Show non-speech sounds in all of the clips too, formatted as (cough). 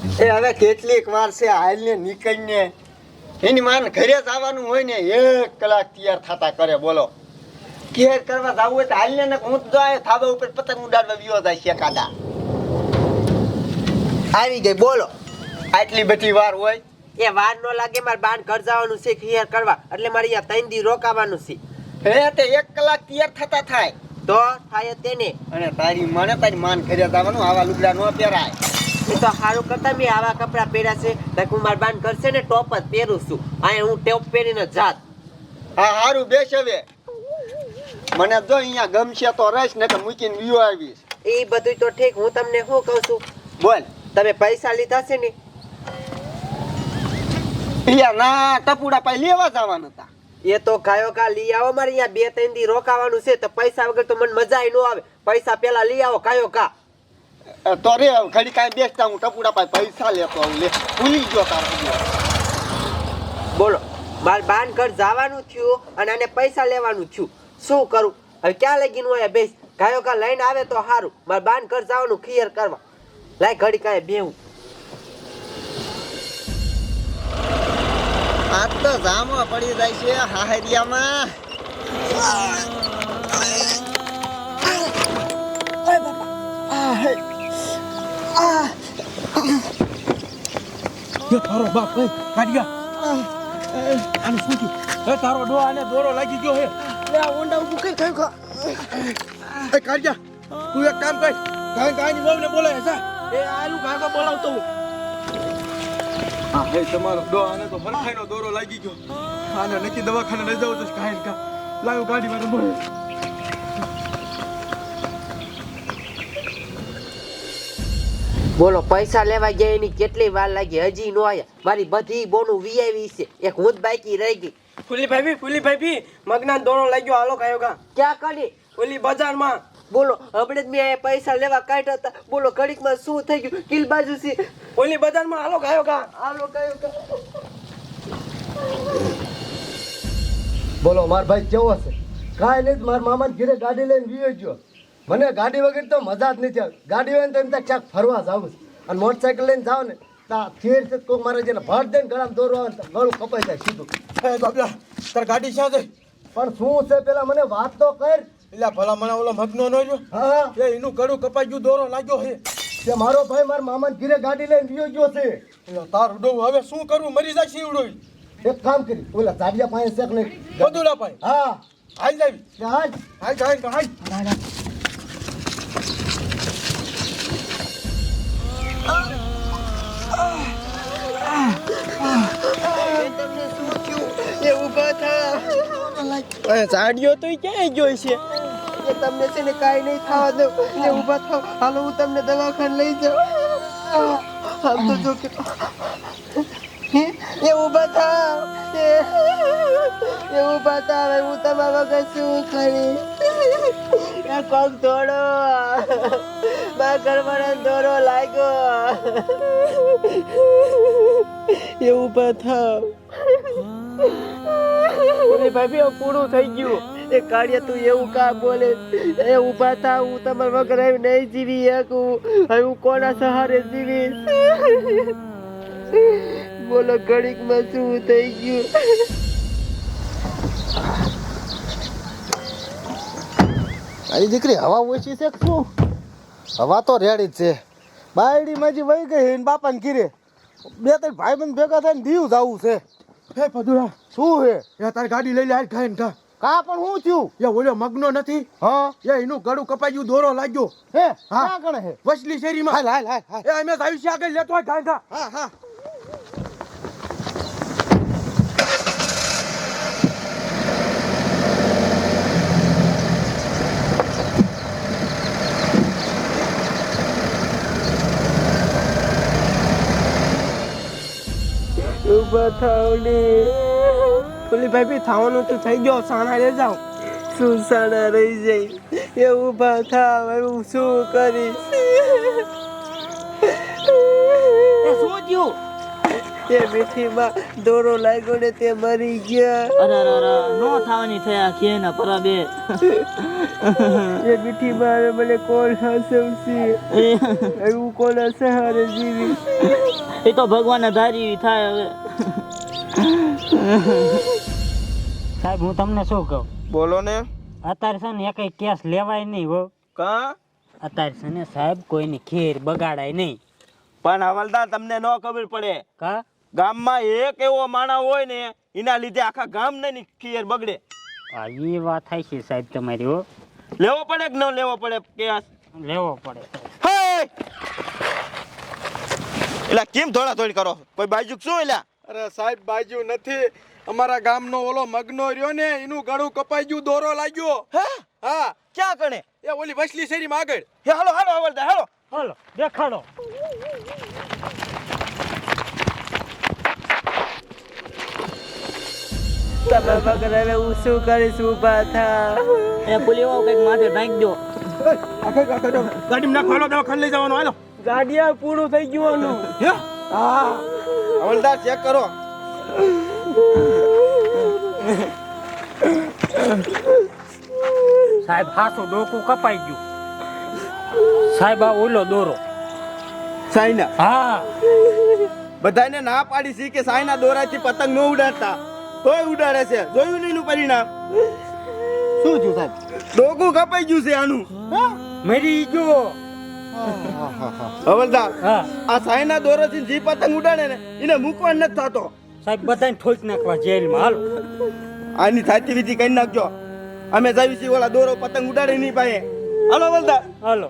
એ હવે કેટલીક વાર છે હાલને નીકળીને. એની માન ઘરે જવાનું હોય ને એક કલાક તૈયાર થતા કરે બોલો. કેર કરવા જવું હોય તો હાલને ને હું તો આ થાબા ઉપર પતંગ ઉડાડવા વિયો જાય છે કાદા. આવી ગઈ બોલો. આટલી બધી વાર હોય. એ વાર ન લાગે મારે બાન ઘર જવાનું છે ક્લિયર કરવા. એટલે મારે અહીંયા ત્રણ દી રોકાવાનું છે. હે તે એક કલાક તૈયાર થતા થાય. તો થાય જ તેને. અને તારી મને તારી માન ઘરે જવાનું આવા લુગડા ન પહેરાય. એ તો સારું કરતા મેં આવા કપડાં પહેર્યા છે. તો હું મારા બાન કરશે ને ટોપ જ પહેરું છું. અહીંયા હું ટોપ પહેરીને જાત. હા સારું બેસ હવે. મને જો અહીંયા ગમશે તો રહીશ ને તો મૂકીને વિયો આવીશ. એ બધું તો ઠીક હું તમને શું કહું છું? બોલ. તમે પૈસા લીધા છે ને? યાર ના ટપુડા પાઈ લેવા જવાના હતા. એ તો ગાયો કા લઈ આવો મારે અહીંયા બે ત્રણ દી રોકાવાનું છે તો પૈસા વગર તો મને મજા ન આવે. પૈસા પેલા લઈ આવો ગાયો કા અ, તો રે ઘડી કાંઈ બેસતા હું ટપુડા પાસે પૈસા લેતો આવું લે. ભૂલી ગયો તારા બોલો મારે બાન ઘર જવાનું થયું અને આને પૈસા લેવાનું થયું. શું કરું? હવે ક્યાં લગીન હોય બેસ. ગાયો કા લઈને આવે તો સારું મારે બાન ઘર જવાનું ક્લિયર કરવા. લાય ઘડી કાંઈ બેહું. આ તો જામો પડી જાય છે હાહરિયામાં. એ તારો બાપ એ કાઢ્યા. આને શું થયું? એ તારો ડો આને દોરો લાગી ગયો હે. લે આ ઊંડા ઊભું કઈ કઈ ખા? એ કાઢ્યા. તું એક કામ કર. કાંઈ કાંઈ વહુને બોલાય જા. એ આનું કાકા બોલાવતો હું. હા હે તમારો ડો આને તો હરખાઈનો દોરો લાગી ગયો. આને નક્કી દવાખાને લઈ જાવ તો કાંઈ કા લાવ્યો ગાડી વાળો બોલે બોલો પૈસા લેવા ગયા એની કેટલી વાર લાગી? હજી નો આયા મારી બધી બોનું વીઆઈવી છે. એક હું જ બાકી રહી ગઈ. ફૂલી ભાભી ફૂલી ભાભી મગના દોણો લાગ્યો હાલો કાયો ગા. ક્યાં કરી ઓલી બજારમાં. બોલો હમણે જ મેં અહીંયા પૈસા લેવા કાઢ્યા હતા. બોલો ઘડીકમાં શું થઈ ગયું? કિલ બાજુ છે. ઓલી બજારમાં હાલો કાયો ગા. હાલો કયો ગા. બોલો માર ભાઈ કેવો છે? કાંઈ નહીં મારા મામા ઘેરે ગાડી લઈને વિયો ગયો. મને ગાડી વગર તો મજા જ નથી આવતી ગાડી હોય ને તો એમ ત્યાં ક્યાંક ફરવા જાવું છે. અને મોટરસાઇકલ લઈને જાવ ને તા ફેર છે કોઈ મારે જેને ભાડ દે ને ગળામાં દોરવા આવે ગળું કપાઈ જાય સીધું. હે તાર ગાડી ક્યાં છે? પણ શું છે પેલા મને વાત તો કર. એટલે ભલા મને ઓલો મગનો નો જો. હા એ એનું ગળું કપાઈ ગયું દોરો લાગ્યો હે કે મારો ભાઈ મારા મામા ઘીરે ગાડી લઈને ગયો ગયો છે. એટલે તારું ડો હવે શું કરવું મરી જાય શીવડો એક કામ કરી ઓલા ઝાડિયા પાસે શેક નહીં બધું ભાઈ હા. હાલ જાવી. હાલ. હાલ હાલ જાય હાલ સાડીઓ તો ક્યાંય જોઈ છે? તમને છે ને કાંઈ નહીં થવા દઉં. એ ઊભા થાવ હાલો, હું તમને દવાખાને લઈ જાઉં. આમ તો જો કે એ ઊભા થાવ એ ઊભા થાવ હું તમારા વગર શું કરીશ એ કોક દોડો મારા કરવાના દોરો લાગ્યો. એવું ઊભા થાવ. ભાભી પૂરું થઈ ગયું. એ કાળિયા તું એવું કા બોલે? એ ઊભા થા હું તમારા વગર હવે નહીં જીવી શકું. હવે હું કોના સહારે જીવીશ? બોલો ઘડીકમાં શું થઈ ગયું? તારી દીકરી હવા ઓછી છે શું? હવા તો રેડી જ છે. બાયડી માજી વહી ગઈ ને બાપાને કીરે બે ત્રણ ભાઈ બંધ ભેગા થઈને દીવ જવું છે. હે પદુરા શું હે? એ તારી ગાડી લઈ લે હાલ ખાઈને ખા કા પણ હું થયું? એ ઓલો મગનો નથી. હા. એ એનું ગળું કપાઈ ગયું દોરો લાગ્યો. હે? હા. કણે હે? વસલી શેરીમાં. હાલ હાલ હાલ હાલ. એ અમે આવી છે આગળ લેતો હોય ખાઈને હા હા. ઊભા થાવ ભી થવાનું તો થઈ ગયો સાણા રે જાવ શું સાણા રહી જાય? એવું ભા થાવ હું શું કરીશ? એ શું થયું? એ મીઠીમાં દોરો લાગ્યો ને તે મરી ગયા. અરે અરે નો થવાની થયા કે ને પરાબે એ મીઠીમાં મને કોણ હસવશે. એવું કોણ હારે જીવી એ તો ભગવાન ધારી થાય હવે. (laughs) સાહેબ હું તમને શું કહું? બોલો ને. અત્યારે છે ને એકય કેસ લેવાય નહીં હો. કા? અત્યારે છે ને સાહેબ કોઈની ખીર બગાડાય નહીં. પણ હવલદાર તમને ન ખબર પડે. કા? ગામમાં એક એવો માણસ હોય ને એના લીધે આખા ગામ ને ખીર બગડે. હા એ વાત થાય છે સાહેબ તમારી હો. લેવો પડે કે ન લેવો પડે કેસ? લેવો પડે. એટલે કેમ થોડા થોડી કરો? કોઈ બાજુ શું એલા? અરે સાહેબ બાજુ નથી. અમારા ગામનો ઓલો મગનો રહ્યો ને એનું ગળું કપાઈ ગયું દોરો લાગ્યો. હે? હા. ક્યાં કણે? એ ઓલી વસલી શેરીમાં આગળ. હે હાલો હાલો હવલદાર હાલો. હાલો દેખાડો. તમે વગર હવે હું શું કરીશ ઊભા થા. એ પુલીઓ કંઈક માથે ઢાંકી દો. ગાડીમાં નાખવાનો હાલો દવાખાને લઈ જવાનો હાલો. ગાડિયા પૂરું થઈ ગયું હે. હા હવલદાર ચેક કરો. સાહેબ હાથું ડોકું કપાઈ ગયું. સાહેબ આ ઓલો દોરો. સાઈના હા. બધાને ના પાડી છે કે સાઈના દોરાથી પતંગ ન ઉડાડતા? તોય ઉડાડે છે. જોયું નહીં પરિણામ? શું થયું સાહેબ? ડોકું કપાઈ ગયું છે આનું. મરી ગયો. હવલદાર હા. આ સાઈના દોરાથી જે પતંગ ઉડાડે ને એને મૂકવા નથી થતો. સાહેબ બધાને ઠોક નાખવા જેલમાં. હાલો. આની સાચી વિધિ કરી નાખજો. અમે જાવી છીએ ઓલા દોરો પતંગ ઉડાડે નહીં પાએ હાલો હવલદાર. હાલો.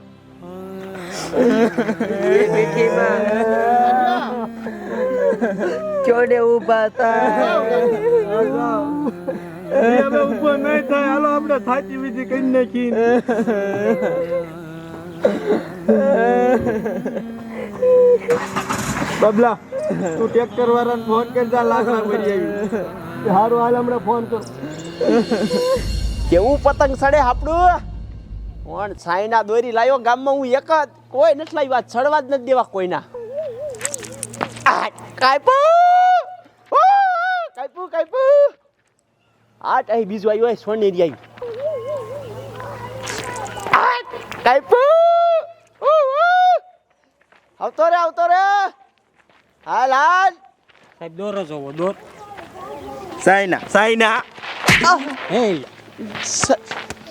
ચોડે ઊભા થા ઊભો નહીં થાય. હાલો આપણે સાચી વિધિ કરી નાખી બબલા, તું ટ્રેક્ટર વાળાને ફોન કરજા લાકડા ભરી આવી. સારું હાલ હમણાં ફોન કર. કેવું પતંગ સડે આપણું કોણ સાયના દોરી લાવ્યો ગામમાં હું એક જ. કોઈ નથી લાવ્યા. ચડવા જ નથી દેવા કોઈના. કાયપુ! કાયપુ કાયપુ! આ ટાઈ બીજું આવ્યું હોય, સોનેરી આવી. કાયપુ. આવતો રે આવતો રે. હા લાલ. સાહેબ દોરો જોવો દોર. સાઈના સાઈના હે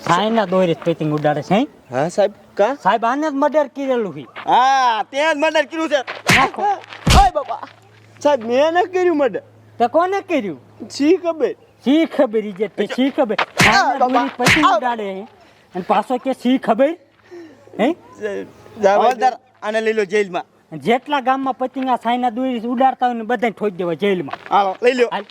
સાઈના દોરે પેટિંગ ઉડાડે છે હે? હા સાહેબ કા? સાહેબ આને જ મર્ડર કરેલું છે. હા તે જ મર્ડર કર્યું છે. ઓય બાપા સાહેબ મેં ન કર્યું મર્ડર તે કોને કર્યું? છી ખબર? છી ખબર ઈ જે તે છી ખબર? પેટિંગ ઉડાડે અને પાછો કે છી ખબર? હે? હવલદાર આને લઈ લો જેલમાં. જેટલા ગામમાં પતિંગા સાયના દોરી ઉડાડતા હોય ને બધાને ઠોકી દેવા જેલમાં. હાલો લઈ લો હાલ.